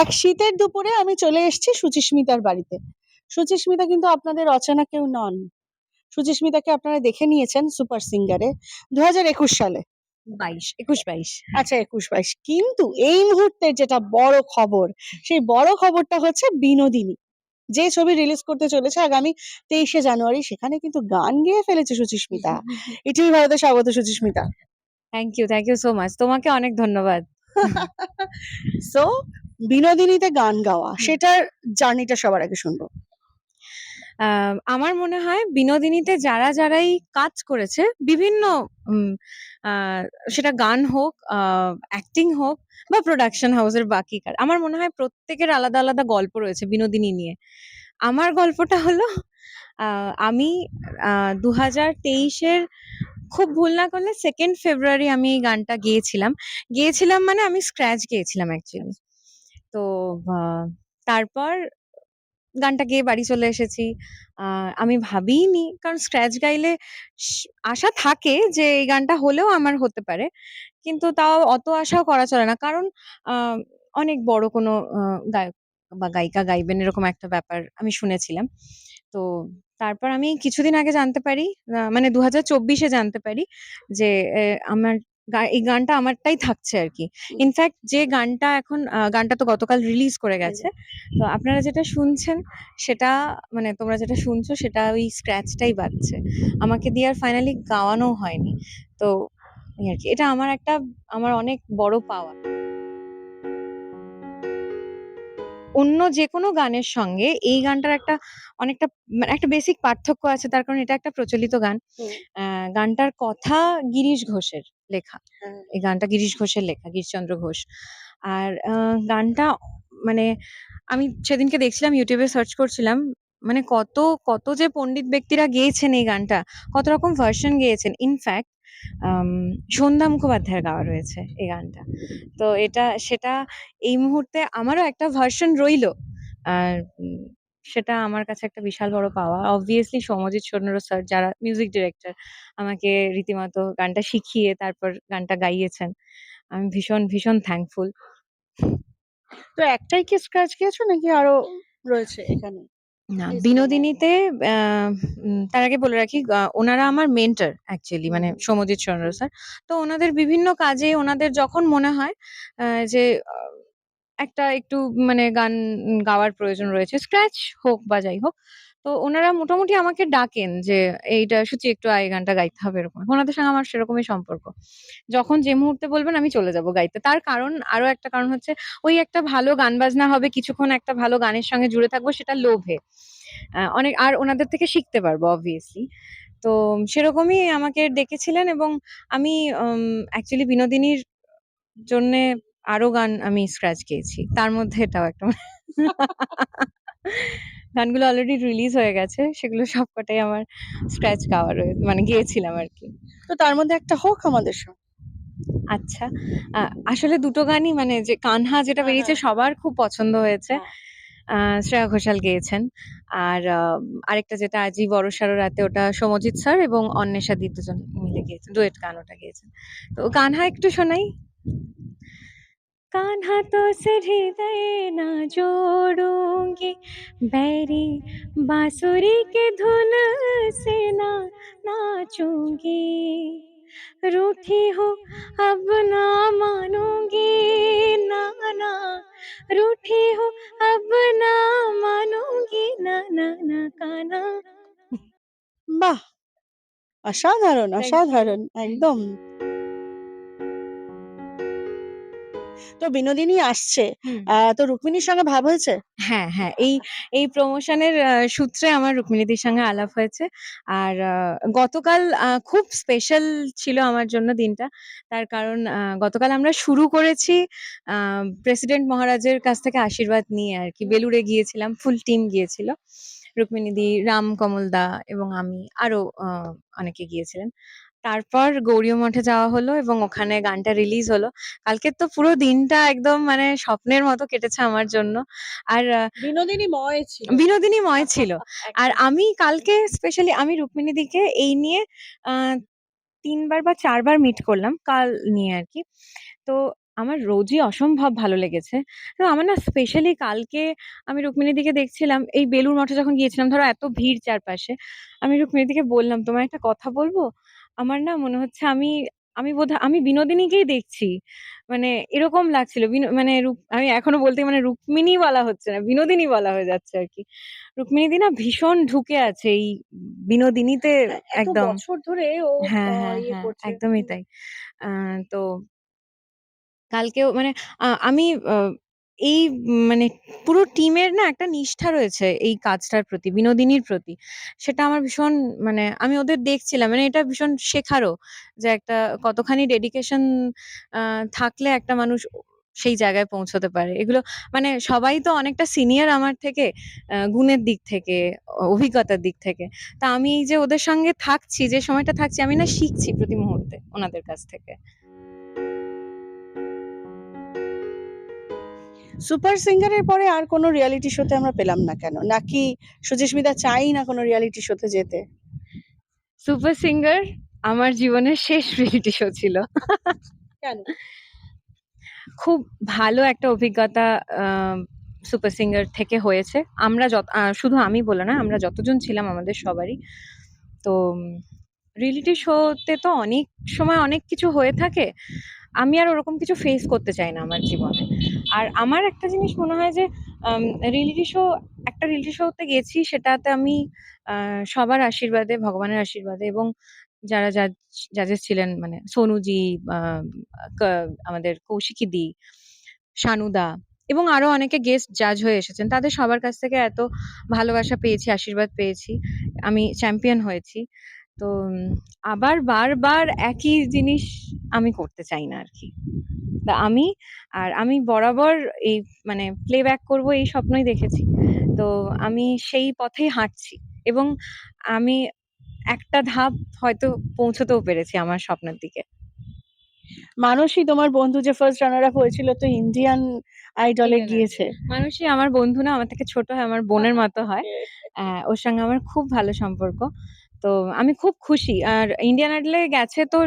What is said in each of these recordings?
এক শীতের দুপুরে আমি চলে এসেছি সুচিস্মিতার বাড়িতে। সুচিস্মিতা কিন্তু আপনাদের অচেনা কেউ নন। সুচিস্মিতাকে আপনারা দেখে নিয়েছেন সুপার সিঙ্গারে দু হাজার একুশ সালে। বাইশ একুশ বাইশ। আচ্ছা একুশ বাইশ। কিন্তু এই মুহূর্তে যেটা বড় খবর সেই বড় খবরটা হচ্ছে বিনোদিনী। যে ছবি রিলিজ করতে চলেছে আগামী তেইশে জানুয়ারি সেখানে কিন্তু গান গেয়ে ফেলেছে সুচিস্মিতা। এটিভি ভারতে স্বাগত Suchismita. Thank you thank you so much তোমাকে অনেক ধন্যবাদ। সো বিনোদিনীতে গান গাওয়া সেটার জার্নিটা সবার আগে শুনব। আমার মনে হয় বিনোদিনীতে যারা যারাই কাজ করেছে বিভিন্ন সেটা গান হোক অ্যাক্টিং হোক বা প্রোডাকশন হাউসের বাকি কাজ আমার মনে হয় প্রত্যেকের আলাদা আলাদা গল্প রয়েছে বিনোদিনী নিয়ে। আমার গল্পটা হলো আমি দু হাজার তেইশের খুব ভুল না করলে সেকেন্ড ফেব্রুয়ারি আমি এই গানটা গেয়েছিলাম। গেয়েছিলাম মানে আমি স্ক্র্যাচ গেয়েছিলাম অ্যাকচুয়ালি তো তারপর গানটা গেয়ে বাড়ি চলে এসেছি। আমি ভাবিনি কারণ স্ক্র্যাচ গাইলে আশা থাকে যে এই গানটা হলেও আমার হতে পারে। কিন্তু তাও অত আশাও করা চলে না। কারণ অনেক বড় কোনো গায়ক বা গায়িকা গাইবেন এরকম একটা ব্যাপার আমি শুনেছিলাম। তো তারপর আমি কিছুদিন আগে জানতে পারি মানে দু হাজার চব্বিশে জানতে পারি যে আমার এই গানটা আমারটাই থাকছে আর কি ইনফ্যাক্ট যে গানটা এখন গানটা তো গতকাল রিলিজ করে গেছে। তো আপনারা যেটা শুনছেন সেটা মানে তোমরা যেটা শুনছো সেটা ওই স্ক্র্যাচটাই বাজছে। আমাকে দিয়ে আর ফাইনালি গাওয়ানো হয়নি। তো আর কি এটা আমার একটা আমার অনেক বড় পাওয়া। অন্য যে কোনো গানের সঙ্গে এই গানটার একটা অনেকটা মানে একটা বেসিক পার্থক্য আছে তার কারণ এটা একটা প্রচলিত গান। গানটার কথা গিরিশ ঘোষের। লেখা। হ্যাঁ। এই গানটা গিরিশ ঘোষের লেখা গিরিশচন্দ্র ঘোষ। আর গানটা মানে আমি সেদিনকে দেখছিলাম ইউটিউবে সার্চ করছিলাম মানে কত কত যে পণ্ডিত ব্যক্তিরা গেয়েছেন এই গানটা কত রকম ভার্সন গেয়েছেন। ইনফ্যাক্ট সন্ধ্যা মুখোপাধ্যায়ের গাওয়া রয়েছে এই গানটা। তো এটা সেটা এই মুহূর্তে আমারও একটা ভার্সন রইল। আর উম, সেটা আমার কাছে একটা বিশাল বড় পাওয়া। অবভিয়াসলি সৌম্যজিৎ সৈন্য স্যার যারা মিউজিক ডিরেক্টর আমাকে রীতিমতো গানটা শিখিয়ে তারপর গানটা গাইয়েছেন। আমি ভীষণ ভীষণ থ্যাঙ্কফুল তো একটাই কি স্ক্র্যাচ গিয়েছো নাকি আরও রয়েছে এখানে? না বিনোদিনীতে তার আগে বলে রাখি ওনারা আমার মেন্টর অ্যাকচুয়ালি মানে সমজিৎ চন্দ্র স্যার তো ওনাদের বিভিন্ন কাজে ওনাদের যখন মনে হয় যে একটা একটু মানে গান গাওয়ার প্রয়োজন রয়েছে। স্ক্র্যাচ হোক বা যাই হোক। তো ওনারা মোটামুটি আমাকে ডাকেন যে, এইটা সত্যি একটু আয় গানটা গাইতে হবে, এরকম। ওনাদের সঙ্গে আমার সেরকমই সম্পর্ক। যখন যে মুহূর্তে বলবেন, আমি চলে যাব গাইতে। তার কারণ, আরও একটা কারণ হচ্ছে, ওই একটা ভালো গান বাজনা হবে, কিছুক্ষণ একটা ভালো গানের সঙ্গে জুড়ে থাকব, সেটা লোভে। অনেক, আর ওনাদের থেকে শিখতে পারব অবভিয়াসলি তো সেরকমই আমাকে ডেকেছিলেন এবং আমি অ্যাকচুয়ালি বিনোদিনীর জন্য আরও গান আমি স্ক্র্যাচ গেয়েছি। তার মধ্যে এটাও একটা গানগুলো অলরেডি রিলিজ হয়ে গেছে সেগুলো সবকটাই আমার স্ক্র্যাচ গাওয়া রয়েছে মানে গিয়েছিলাম আর কি তো তার মধ্যে একটা হোক আমাদের সঙ্গে। আচ্ছা আসলে দুটো গানই মানে যে কানহা যেটা হ্যাঁ, বেরিয়েছে হ্যাঁ। সবার খুব পছন্দ হয়েছে। হ্যাঁ। আহ, শ্রেয়া ঘোষাল গেয়েছেন। আর আরেকটা যেটা আজই বড়সড় রাতে ওটা সমজিৎ স্যার এবং অন্বেষা দি দুজন মিলে গিয়েছেন ডুয়েট গান ওটা গিয়েছেন। তো কানহা একটু শোনাই। कान्हा तो सिर हृदय न जोड़ूंगी बैरी बांसुरी के धुन से ना नाचूंगी रूठी हो अब ना मानूंगी ना ना रूठी हो अब ना मानूंगी ना ना ना काना বাহ অসাধারণ Thank you. অসাধারণ একদম তো বিনোদিনী আসছে। আহ, তো রুক্মিণীর সঙ্গে ভাব হয়েছে? হ্যাঁ হ্যাঁ এই এই প্রমোশনের সূত্রে আমার রুক্মিণীদির সঙ্গে আলাপ হয়েছে। আর গতকাল খুব স্পেশাল ছিল আমার জন্য দিনটা। তার কারণ গতকাল আমরা শুরু করেছি প্রেসিডেন্ট মহারাজের কাছ থেকে আশীর্বাদ নিয়ে আর কি। বেলুড়ে গিয়েছিলাম ফুল টিম গিয়েছিল। রুক্মিণীদি রাম কমল দা এবং আমি আরও আহ, অনেকে গিয়েছিলেন। তারপর গৌরীয় মঠে যাওয়া হলো এবং ওখানে গানটা রিলিজ হলো। কালকের তো পুরো দিনটা একদম মানে স্বপ্নের মতো কেটেছে আমার জন্য। আর বিনোদিনী ময় ছিল। বিনোদিনীময় ছিল। আর আমি কালকে স্পেশালি আমি রুক্মিণী দিকে এই নিয়ে তিনবার বা চারবার মিট করলাম কাল নিয়ে আর কি। তো আমার রোজই অসম্ভব ভালো লেগেছে। তো আমার না স্পেশালি কালকে আমি রুক্মিণী দিকে দেখছিলাম এই বেলুর মঠে যখন গিয়েছিলাম ধরো এত ভিড় চারপাশে আমি রুক্মিণী দিকে বললাম তোমায় একটা কথা বলব? আমার না মনে হচ্ছে আমি আমি বোধহয় আমি বিনোদিনীকেই দেখছি। মানে এরকম লাগছিল। বিনো- মানে আমি এখনও বলতে মানে রুক্মিণী বলা হচ্ছে না বিনোদিনী বলা হয়ে যাচ্ছে আর কি। রুক্মিণী দি না ভীষণ ঢুকে আছে এই বিনোদিনীতে এত একদম। বছর ধরে ও হ্যাঁ হ্যাঁ ইয়ে হ্যাঁ করছে। একদমই তাই। আহ, তো কালকেও মানে আমি আহ, এই মানে পুরো টিমের না একটা নিষ্ঠা রয়েছে এই কাজটার প্রতি, বিনোদিনীর প্রতি। সেটা আমার ভীষণ মানে আমি ওদের দেখছিলাম মানে এটা ভীষণ শেখারও যে একটা কতখানি ডেডিকেশন থাকলে একটা মানুষ সেই জায়গায় পৌঁছতে পারে। এগুলো মানে সবাই তো অনেকটা সিনিয়র আমার থেকে গুণের দিক থেকে, অভিজ্ঞতার দিক থেকে। তা আমি এই যে ওদের সঙ্গে থাকছি, যে সময়টা থাকছি, আমি না শিখছি প্রতি মুহূর্তে ওনাদের কাছ থেকে। সুপার সিঙ্গারের পরে আর কোনো রিয়ালিটি শোতে আমরা পেলাম না কেন? নাকি সুচিস্মিতা চাই না কোনো রিয়ালিটি শোতে যেতে? সুপার সিঙ্গার আমার জীবনের শেষ রিয়েলিটি শো ছিল। কেন? খুব ভালো একটা অভিজ্ঞতা সুপার সিঙ্গার থেকে হয়েছে। আমরা যত শুধু আমি বলে না আমরা যতজন ছিলাম আমাদের সবারই। তো রিয়েলিটি শোতে তো অনেক সময় অনেক কিছু হয়ে থাকে। আমি আর ওরকম কিছু ফেস করতে চাই না আমার জীবনে। আর আমার একটা জিনিস মনে হয় যে রিয়েলিটি শো একটা রিয়েলিটি শোতে গেছি, সেটাতে আমি সবার আশীর্বাদে, ভগবানের আশীর্বাদে এবং যারা জাজেস ছিলেন মানে সোনুজি আমাদের কৌশিকী দি শানুদা এবং আরও অনেকে গেস্ট জাজ হয়ে এসেছেন, তাদের সবার কাছ থেকে এত ভালোবাসা পেয়েছি, আশীর্বাদ পেয়েছি, আমি চ্যাম্পিয়ন হয়েছি। তো আবার বারবার একই জিনিস আমি করতে চাই না আর কি তা আমি আর আমি বরাবর এই মানে প্লেব্যাক করব এই স্বপ্নই দেখেছি। তো আমি সেই পথেই হাঁটছি এবং আমি একটা ধাপ হয়তো পৌঁছতেও পেরেছি আমার স্বপ্নের দিকে। মানুষই তোমার বন্ধু যে ফার্স্ট রানার আপ হয়েছিল তো ইন্ডিয়ান আইডলে গিয়েছে। মানুষই আমার বন্ধু না আমার থেকে ছোট হয় আমার বোনের মতো হয়। ওর সঙ্গে আমার খুব ভালো সম্পর্ক। তো আমি খুব খুশি। আর ইন্ডিয়ান আইডলে গেছে তো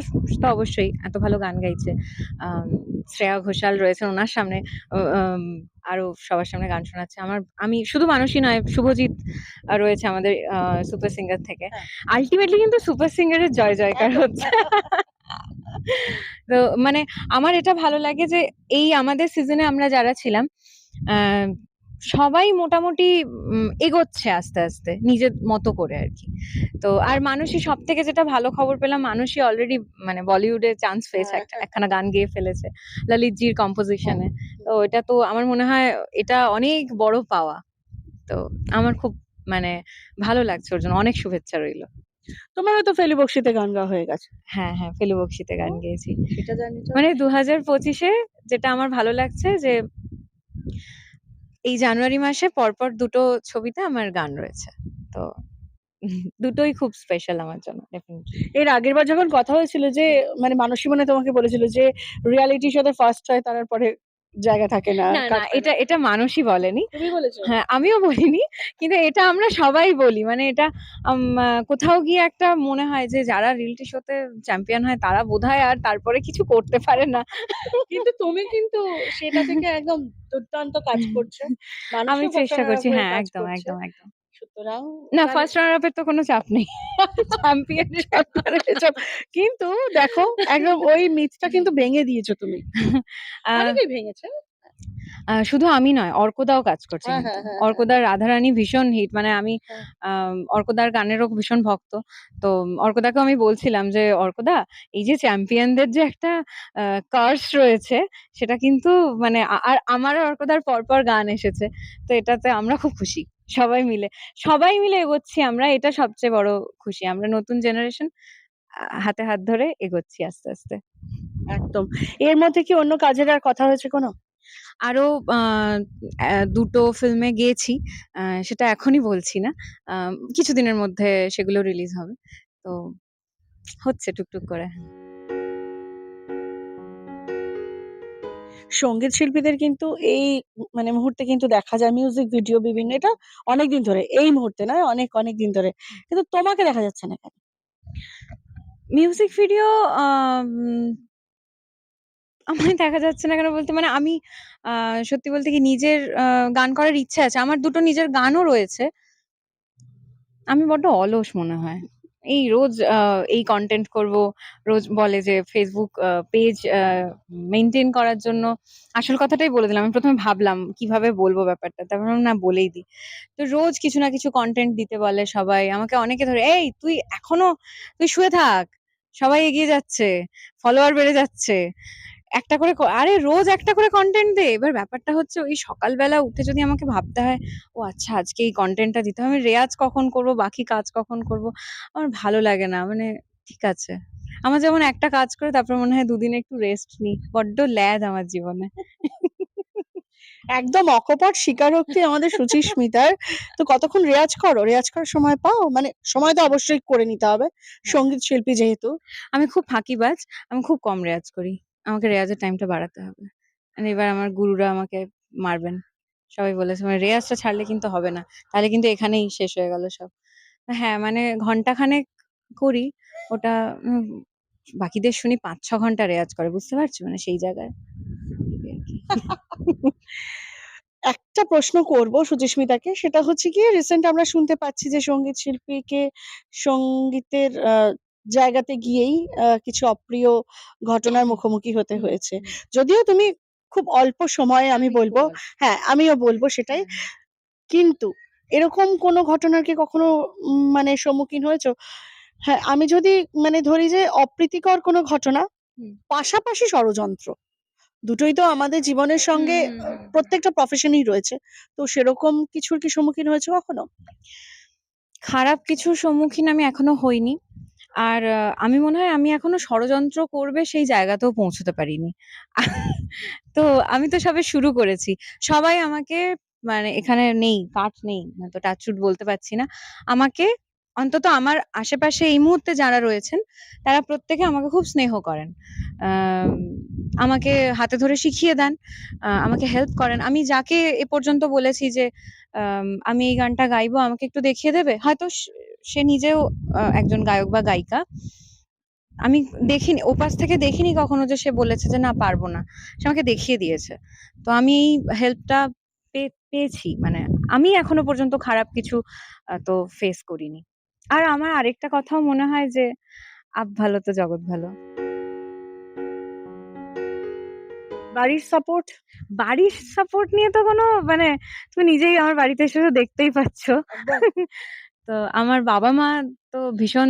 তো অবশ্যই এত ভালো গান গাইছে। শ্রেয়া ঘোষাল রয়েছেন ওনার সামনে। ও, আম, আরও সবার সামনে গান শোনাচ্ছে। আমার আমি শুধু মানুষই নয় শুভজিৎ রয়েছে আমাদের সুপার সিঙ্গার থেকে। হ্যাঁ। আলটিমেটলি কিন্তু সুপার সিঙ্গারের জয় জয়কার হচ্ছে। তো মানে আমার এটা ভালো লাগে যে এই আমাদের সিজনে আমরা যারা ছিলাম সবাই মোটামুটি এগোচ্ছে আস্তে আস্তে নিজের মতো করে আর কি। তো আর মানুষই সব থেকে যেটা ভালো খবর পেলাম মানুষই অলরেডি মানে বলিউডে চান্স পেয়েছে হ্যাঁ, একটা একখানা গান গেয়ে ফেলেছে ললিত জির কম্পোজিশনে তো এটা তো আমার মনে হয় এটা অনেক বড় পাওয়া। তো আমার খুব মানে ভালো লাগছে ওর জন্য অনেক শুভেচ্ছা রইল। তোমার হয়তো ফেলু বক্সিতে গান গাওয়া হয়ে গেছে। হ্যাঁ হ্যাঁ ফেলু বক্সিতে গান গেয়েছি। মানে দু হাজার পঁচিশে যেটা আমার ভালো লাগছে যে এই জানুয়ারি মাসে পরপর দুটো ছবিতে আমার গান রয়েছে। তো দুটোই খুব স্পেশাল আমার জন্য এর আগের বার যখন কথা হয়েছিল যে মানে মানসী মনে তোমাকে বলেছিল যে রিয়ালিটি শোতে ফার্স্ট হয়, তারপরে জায়গা থাকে না না এটা এটা মানুষই বলেনি। হ্যাঁ আমিও বলিনি কিন্তু এটা আমরা সবাই বলি। মানে এটা কোথাও গিয়ে একটা মনে হয় যে যারা রিয়েলিটি শোতে চ্যাম্পিয়ন হয় তারা বোধহয় আর তারপরে কিছু করতে পারে না। কিন্তু তুমি কিন্তু সেটা থেকে একদম দুর্দান্ত কাজ করছ। আমি চেষ্টা করছি হ্যাঁ একদম একদম একদম। সুতরাং না ফার্স্ট রানার আপের তো কোনো চাপ নেই। চ্যাম্পিয়ন কিন্তু দেখো একদম ওই মিথটা কিন্তু ভেঙে দিয়েছ তুমি। অনেকেই ভেঙেছে। শুধু আমি নয় অর্কদাও কাজ করছে হ্যাঁ। হ্যাঁ, হ্যাঁ, অর্কদার রাধারানী ভীষণ হিট মানে আমি। অর্কদার গানেরও ভীষণ ভক্ত। তো অর্কদাকে আমি বলছিলাম যে অর্কদা এই যে চ্যাম্পিয়নদের যে একটা কার্স রয়েছে সেটা কিন্তু মানে আর আমার অর্কদার পরপর গান এসেছে। তো এটাতে আমরা খুব খুশি। সবাই মিলে সবাই মিলে এগোচ্ছি আমরা এটা সবচেয়ে বড় খুশি। আমরা নতুন জেনারেশন হাতে হাত ধরে এগোচ্ছি আস্তে আস্তে। একদম। এর মধ্যে কি অন্য কাজের আর কথা হয়েছে কোনো? আরও দুটো ফিল্মে গিয়েছি সেটা এখনই বলছি না। কিছুদিনের মধ্যে সেগুলো রিলিজ হবে। তো হচ্ছে টুকটুক করে। সংগীত শিল্পীদের কিন্তু এই মানে মুহূর্তে কিন্তু দেখা যায় মিউজিক ভিডিও বিভিন্ন, এটা অনেক দিন ধরে, এই মুহূর্তে নয়, অনেক অনেক দিন ধরে। কিন্তু তোমাকে দেখা যাচ্ছে না কেন? মিউজিক ভিডিও আমায় দেখা যাচ্ছে না কেন বলতে মানে আমি সত্যি বলতে কি নিজের গান করার ইচ্ছা আছে। আমার দুটো নিজের গানও রয়েছে। আমি বড্ড অলস মনে হয়। এই রোজ এই কন্টেন্ট করব। রোজ বলে যে ফেসবুক পেজ মেনটেন করার জন্য। আসল কথাটাই বলে দিলাম। আমি প্রথমে ভাবলাম, কীভাবে বলব ব্যাপারটা? তারপর না বলেই দিই। তো রোজ কিছু না কিছু কন্টেন্ট দিতে বলে সবাই। আমাকে অনেকে ধরে, এই, তুই এখনও, তুই শুয়ে থাক। সবাই এগিয়ে যাচ্ছে। ফলোয়ার বেড়ে যাচ্ছে। একটা করে আরে রোজ একটা করে কন্টেন্ট দে। এবার ব্যাপারটা হচ্ছে ওই সকালবেলা উঠে যদি আমাকে ভাবতে হয় ও আচ্ছা আজকে এই কন্টেন্টটা দিতে হবে আমি রেয়াজ কখন করব বাকি কাজ কখন করব? আমার ভালো লাগে না মানে ঠিক আছে। আমার যেমন একটা কাজ করে তারপর মনে হয় দুদিন একটু রেস্ট নিই। বড্ড ল্যাদ আমার জীবনে। একদম অকপট স্বীকারোক্তি আমাদের সুচিস্মিতার তো কতক্ষণ রেয়াজ করো? রেয়াজ করার সময় পাও? মানে সময় তো অবশ্যই করে নিতে হবে। সংগীত শিল্পী যেহেতু। আমি খুব ফাঁকিবাজ আমি খুব কম রেয়াজ করি। আমাকে রেয়াজের টাইমটা বাড়াতে হবে। এবার আমার গুরুরা আমাকে মারবেন। সবাই বলেছে মানে রেয়াজটা ছাড়লে কিন্তু হবে না। তাহলে কিন্তু এখানেই শেষ হয়ে গেল সব। হ্যাঁ মানে ঘণ্টা খানেক করি ওটা বাকিদের শুনি পাঁচ ছ ঘণ্টা রেয়াজ করে বুঝতে পারছ? মানে সেই জায়গায়। একটা প্রশ্ন করব সুচিস্মিতাকে সেটা হচ্ছে কি রিসেন্ট আমরা শুনতে পাচ্ছি যে সংগীত শিল্পীকে সঙ্গীতের আহ, জায়গাতে গিয়েই আহ, কিছু অপ্রিয় ঘটনার মুখোমুখি হতে হয়েছে। যদিও তুমি খুব অল্প সময়ে আমি বলব হ্যাঁ আমিও বলব সেটাই। কিন্তু এরকম কোনো ঘটনার কি কখনো মানে সম্মুখীন হয়েছো? হ্যাঁ আমি যদি মানে ধরি যে অপ্রীতিকর কোনো ঘটনা পাশাপাশি ষড়যন্ত্র। দুটোই তো আমাদের জীবনের সঙ্গে। প্রত্যেকটা প্রফেশনই রয়েছে। তো সেরকম কিছুর কি সম্মুখীন হয়েছে কখনো? খারাপ কিছুর সম্মুখীন আমি এখনও হইনি। আর আমি মনে হয় আমি এখনও ষড়যন্ত্র করবে সেই জায়গাতেও পৌঁছতে পারিনি। তো আমি তো সবে শুরু করেছি। সবাই আমাকে মানে এখানে নেই কাট নেই তো টাচুট বলতে পারছি না। আমাকে অন্তত আমার আশেপাশে এই মুহূর্তে যারা রয়েছেন তারা প্রত্যেকে আমাকে খুব স্নেহ করেন। আম, আমাকে হাতে ধরে শিখিয়ে দেন আমাকে হেল্প করেন। আমি যাকে এ পর্যন্ত বলেছি যে আম, এই গানটা গাইবো আমাকে একটু দেখিয়ে দেবে হয়তো সে নিজেও একজন গায়ক বা গায়িকা। আমি দেখিনি, ওপাশ থেকে দেখিনি কখনো যে সে বলেছে যে না, পারব না। সে আমাকে দেখিয়ে দিয়েছে। তো আমি এই হেল্পটা পেয়েছি। মানে আমি এখনও পর্যন্ত খারাপ কিছু তো ফেস করিনি। আর আমার আরেকটা কথাও মনে হয় যে, আপ ভালো তো জগৎ ভালো। বাড়ির সাপোর্ট বাড়ির সাপোর্ট নিয়ে তো কোনো মানে তুমি নিজেই আমার বাড়িতে এসে দেখতেই পাচ্ছ। তো আমার বাবা মা তো ভীষণ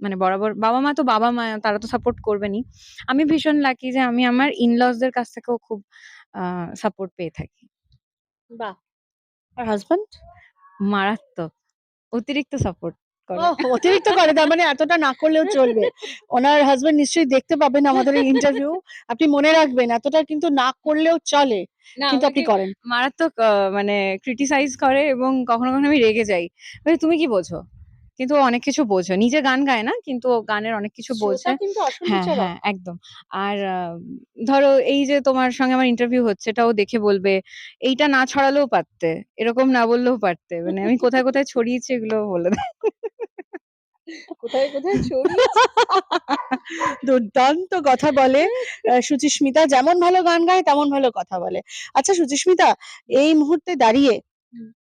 মানে বরাবর বাবা মা তো বাবা মা তারা তো সাপোর্ট করবেনই। আমি ভীষণ লাকি যে আমি আমার ইনলসদের কাছ থেকেও খুব সাপোর্ট পেয়ে থাকি। বাহ! আর হাজবেন্ড মারাত্মক অতিরিক্ত সাপোর্ট করে। অতিরিক্ত করে তার মানে এতটা না করলেও চলবে। ওনার হাজবেন্ড নিশ্চয়ই দেখতে পাবেন আমাদের এই ইন্টারভিউ আপনি মনে রাখবেন এতটা কিন্তু না করলেও চলে। কিন্তু আপনি করেন। মারাত্মক মানে ক্রিটিসাইজ করে এবং কখনো কখনো আমি রেগে যাই। তুমি কি বোঝো? কিন্তু অনেক কিছু বোঝো। নিজে গান গায় না কিন্তু গানের অনেক কিছু বোঝে। হ্যাঁ হ্যাঁ একদম। আর ধরো এই যে তোমার সঙ্গে আমার ইন্টারভিউ হচ্ছে এটাও দেখে বলবে এইটা না ছড়ালেও পারতে এরকম না বললেও পারতে। মানে আমি কোথায় কোথায় ছড়িয়েছি এগুলো বলে দেয়। কোথায় কোথায় দুর্দান্ত কথা বলে। সুচিস্মিতা যেমন ভালো গান গায় তেমন ভালো কথা বলে। আচ্ছা সুচিস্মিতা এই মুহূর্তে দাঁড়িয়ে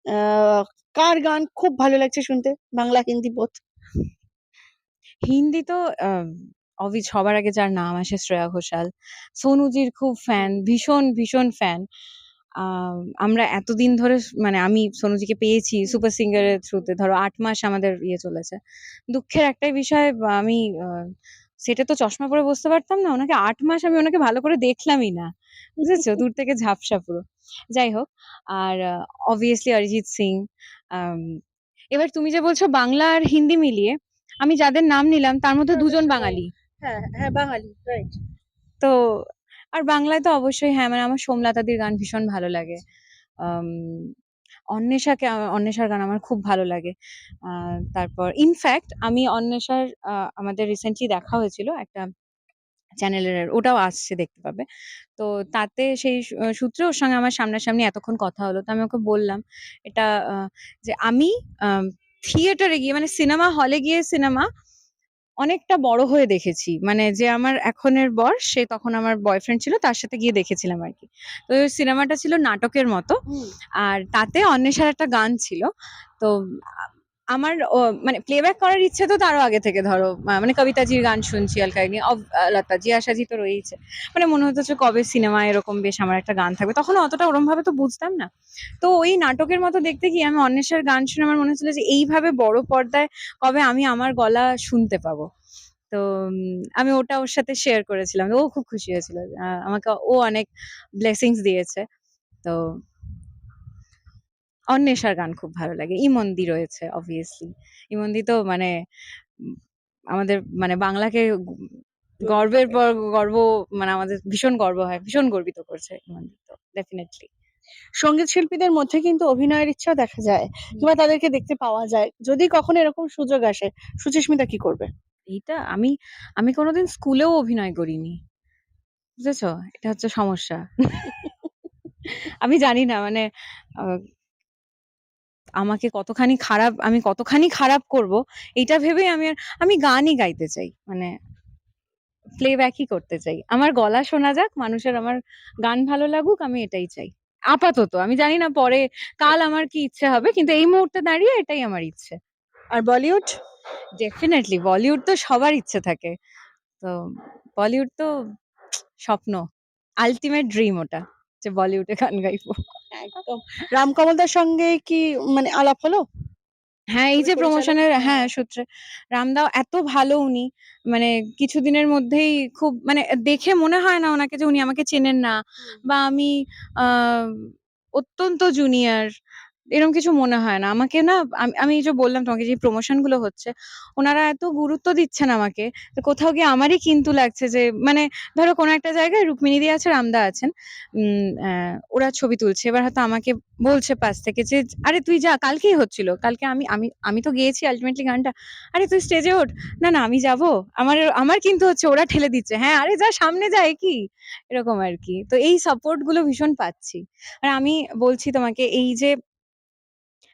আহ, কার গান খুব ভালো লাগছে শুনতে? বাংলা হিন্দি বোধ হিন্দি তো অবি সবার আগে যার নাম আসে শ্রেয়া ঘোষাল। সোনুজির খুব ফ্যান ভীষণ ভীষণ ফ্যান আমরা এতদিন ধরে মানে আমি সোনুজিকে পেয়েছি সুপার সিঙ্গারের থ্রুতে ধরো আট মাস আমাদের ইয়ে চলেছে। দুঃখের একটাই বিষয় আমি সেটা তো চশমা পরে বসতে পারতাম না। ওনাকে আট মাস আমি ওনাকে ভালো করে দেখলামই না। বুঝেছ? দূর থেকে ঝাপসা পুরো। যাই হোক আর অবভিয়াসলি অরিজিৎ সিং এবার তুমি যে বলছো বাংলা আর হিন্দি মিলিয়ে আমি যাদের নাম নিলাম তার মধ্যে দুজন বাঙালি। হ্যাঁ হ্যাঁ বাঙালি রাইট তো আর বাংলায় তো অবশ্যই হ্যাঁ মানে আমার সোমলতাদির গান ভীষণ ভালো লাগে অন্বেষাকে, অন্বেষার গান আমার খুব ভালো লাগে। তারপর ইনফ্যাক্ট আমি অন্বেষার আমাদের রিসেন্টলি দেখা হয়েছিল একটা চ্যানেলের ওটাও আসছে দেখতে পাবে। তো তাতে সেই সূত্রে ওর সঙ্গে আমার সামনাসামনি এতক্ষণ কথা হলো। তো আমি ওকে বললাম, এটা যে আমি থিয়েটারে গিয়ে মানে সিনেমা হলে গিয়ে সিনেমা অনেকটা বড় হয়ে দেখেছি। মানে যে আমার এখনের বর সে তখন আমার বয়ফ্রেন্ড ছিল তার সাথে গিয়ে দেখেছিলাম আর কি তো সিনেমাটা ছিল নাটকের মতো। আর তাতে অন্বেষার একটা গান ছিল। তো আমার মানে প্লেব্যাক করার ইচ্ছে তো তারও আগে থেকে ধরো মানে কবিতাজির গান শুনছি অলকায়নি, অব আ লতাজি, আশাজি তো রয়েইছে। মানে মনে হতো যে কবে সিনেমা এরকম বেশ আমার একটা গান থাকবে। তখন অতটা ওরমভাবে তো বুঝতাম না। তো ওই নাটকের মতো দেখতে গিয়ে আমি অন্বেষার গান শুনে আমার মনে হচ্ছিল যে এইভাবে বড় পর্দায় কবে আমি আমার গলা শুনতে পাবো। তো আমি ওটা ওর সাথে শেয়ার করেছিলাম। ও খুব খুশি হয়েছিল। আমাকে ও অনেক ব্লেসিংস দিয়েছে। তো অন্বেষার গান খুব ভালো লাগে। ইমন্দি রয়েছে obviously ইমন্দি তো মানে আমাদের মানে বাংলাকে গর্বের পর গর্ব মানে আমাদের ভীষণ গর্ব হয়। ভীষণ গর্বিত করছে ইমন্দি তো ডেফিনিটলি। সংগীত শিল্পীদের মধ্যে কিন্তু অভিনয়ের ইচ্ছাও দেখা যায় কিংবা তাদেরকে দেখতে পাওয়া যায়। যদি কখনো এরকম সুযোগ আসে, সুচিস্মিতা কি করবে? এইটা আমি আমি কোনোদিন স্কুলেও অভিনয় করিনি। বুঝেছ? এটা হচ্ছে সমস্যা। আমি জানি না মানে আমাকে কতখানি খারাপ আমি কতখানি খারাপ করব এটা ভেবেই আমি আর আমি গানই গাইতে চাই। মানে প্লেব্যাকই করতে চাই। আমার গলা শোনা যাক, মানুষের আমার গান ভালো লাগুক আমি এটাই চাই। আপাতত আমি জানি না পরে কাল আমার কি ইচ্ছে হবে কিন্তু এই মুহূর্তে দাঁড়িয়ে এটাই আমার ইচ্ছে। আর বলিউড? ডেফিনেটলি বলিউড তো সবার ইচ্ছে থাকে। তো বলিউড তো স্বপ্ন। আলটিমেট ড্রিম ওটা। যে বলিউডে গান গাইবো। একদম। রামকমলদার সঙ্গে কি মানে আলাপ হলো? হ্যাঁ, এই যে প্রমোশনের হ্যাঁ। সূত্রে রামদাও এত ভালো উনি। মানে কিছুদিনের মধ্যেই খুব মানে দেখে মনে হয় না ওনাকে যে উনি আমাকে চেনেন না বা আমি অত্যন্ত জুনিয়র এরকম কিছু মনে হয় না। আমাকে না আমি এই যে বললাম তোমাকে যে প্রমোশনগুলো হচ্ছে, ওনারা এত গুরুত্ব দিচ্ছেন আমাকে। কোথাও গিয়ে আমারই কিন্তু লাগছে যে মানে ধরো কোনো একটা জায়গায় রুক্মিণী রুক্মিণীদি আছে, রামদা আছেন। ওরা ছবি তুলছে। এবার হয়তো আমাকে বলছে পাশ থেকে যে, "আরে তুই যা কালকেই হচ্ছিল। কালকে আমি আমি আমি তো গেয়েছি আলটিমেটলি গানটা। আরে তুই স্টেজে ওঠ।" "না, না আমি যাব।" আমার আমার কিন্তু হচ্ছে ওরা ঠেলে দিচ্ছে। "হ্যাঁ, আরে যা সামনে যায় কি?" এরকম আর কি তো এই সাপোর্টগুলো ভীষণ পাচ্ছি। আর আমি বলছি তোমাকে এই যে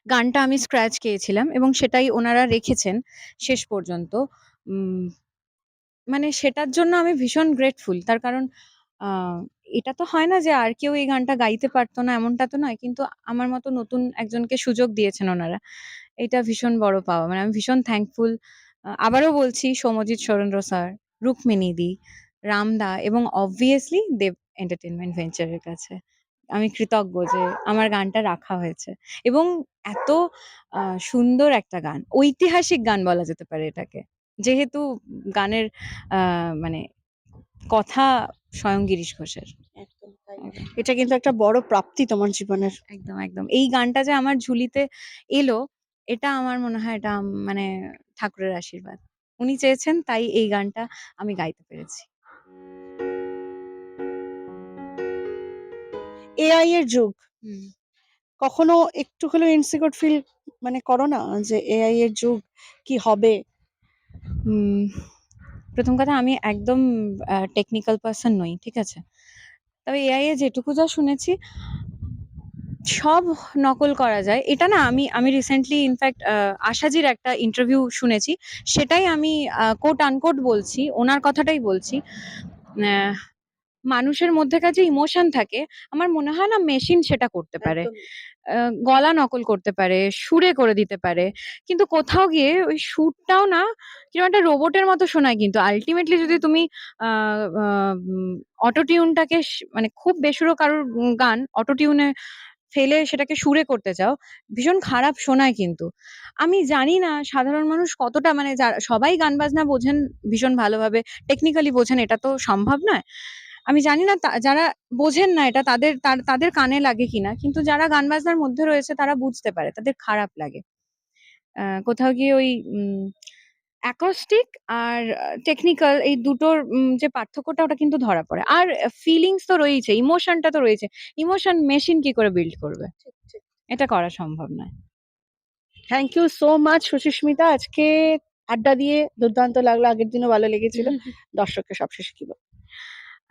গানটা আমি স্ক্র্যাচ গেয়েছিলাম এবং সেটাই ওনারা রেখেছেন শেষ পর্যন্ত। মানে সেটার জন্য আমি ভীষণ গ্রেটফুল। তার কারণ এটা তো হয় না যে আর কেউ এই গানটা গাইতে পারতো না এমনটা তো নয়। কিন্তু আমার মতো নতুন একজনকে সুযোগ দিয়েছেন ওনারা। এটা ভীষণ বড় পাওয়া। মানে আমি ভীষণ থ্যাঙ্কফুল। আবারও বলছি সৌম্যজিৎ সুরেন্দ্র স্যার, রুক্মিণীদি, রামদা এবং অবভিয়াসলি দেব এন্টারটেইনমেন্ট ভেঞ্চারের কাছে। আমি কৃতজ্ঞ যে আমার গানটা রাখা হয়েছে। এবং এত সুন্দর একটা গান। ঐতিহাসিক গান বলা যেতে পারে এটাকে। যেহেতু গানের মানে কথা স্বয়ং গিরিশ ঘোষের। এটা কিন্তু একটা বড় প্রাপ্তি তোমার জীবনের। একদম, একদম। এই গানটা যে আমার ঝুলিতে এলো, এটা আমার মনে হয় এটা মানে ঠাকুরের আশীর্বাদ। উনি চেয়েছেন তাই এই গানটা আমি গাইতে পেরেছি। এআই এর যুগ। হুম। কখনো একটু হলেও ইনসিকিউর ফিল মানে করো না? যে এআই এর যুগ কি হবে? হুম, প্রথম কথা আমি একদম আ টেকনিক্যাল পারসন নই। ঠিক আছে? তবে এআই এ যেটুকু যা শুনেছি সব নকল করা যায়। এটা না আমি আমি রিসেন্টলি ইনফ্যাক্ট আ আশাজির একটা ইন্টারভিউ শুনেছি। সেটাই আমি আ কোট আনকোট বলছি। ওনার কথাটাই বলছি। অ্যা মানুষের মধ্যেকার যে ইমোশন থাকে, আমার মনে হয় না মেশিন সেটা করতে পারে। গলা নকল করতে পারে, সুরে করে দিতে পারে। কিন্তু কোথাও গিয়ে ওই সুরটাও না কীরকম একটা রোবটের মতো শোনায় কিন্তু। আলটিমেটলি যদি তুমি আ আ অটো টিউনটাকে মানে খুব বেসুরো কারোর গান অটো টিউনে ফেলে সেটাকে সুরে করতে চাও, ভীষণ খারাপ শোনায় কিন্তু। আমি জানি না সাধারণ মানুষ কতটা মানে যা সবাই গান বাজনা বোঝেন ভীষণ ভালোভাবে, টেকনিক্যালি বোঝেন এটা তো সম্ভব নয়। আমি জানি না যারা বোঝেন না এটা তাদের তাদের কানে লাগে কিনা। কিন্তু যারা গান বাজনার মধ্যে রয়েছে তারা বুঝতে পারে। তাদের খারাপ লাগে। কোথাও গিয়ে ওই অ্যাকোস্টিক আর টেকনিক্যাল এই দুটোর যে পার্থক্যটা ওটা কিন্তু ধরা পড়ে। আর ফিলিংস তো রয়েইছে, ইমোশনটা তো রয়েছে। ইমোশন মেশিন কি করে বিল্ড করবে? এটা করা সম্ভব নয় thank you so much Suchismita আজকে আড্ডা দিয়ে দুর্দান্ত লাগল আগের দিনও ভালো লেগেছিল দর্শককে সবশেষে কি বলব?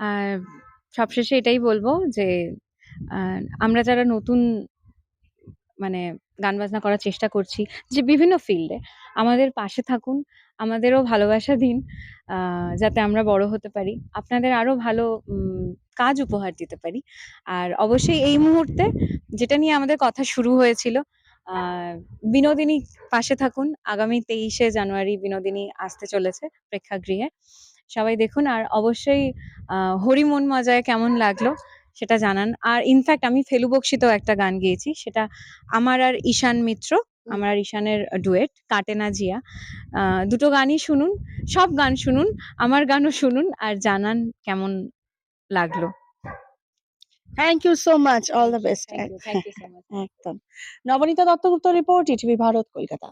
আর সবশেষে এটাই বলব যে আমরা যারা নতুন মানে গান বাজনা করার চেষ্টা করছি, যে বিভিন্ন ফিল্ডে, আমাদের পাশে থাকুন, আমাদেরও ভালোবাসা দিন যাতে আমরা বড় হতে পারি, আপনাদের আরও ভালো কাজ উপহার দিতে পারি। আর অবশ্যই এই মুহূর্তে যেটা নিয়ে আমাদের কথা শুরু হয়েছিল বিনোদিনী পাশে থাকুন, আগামী তেইশে জানুয়ারি বিনোদিনী আসতে চলেছে প্রেক্ষাগৃহে। সবাই দেখুন। আর অবশ্যই হরিমন মজায় কেমন লাগল সেটা জানান। আর ইনফ্যাক্ট আমি ফেলু বক্সিতেও একটা গান গেয়েছি সেটা আমার আর ঈশান মিত্র আমার আর ঈশানের ডুয়েট কাটে না জিয়া দুটো গানই শুনুন সব গান শুনুন আমার গানও শুনুন আর জানান কেমন লাগল। Thank you so much all the best thank you thank you so much একদম। Nabanita Dattagupta report ETV Bharat Kolkata.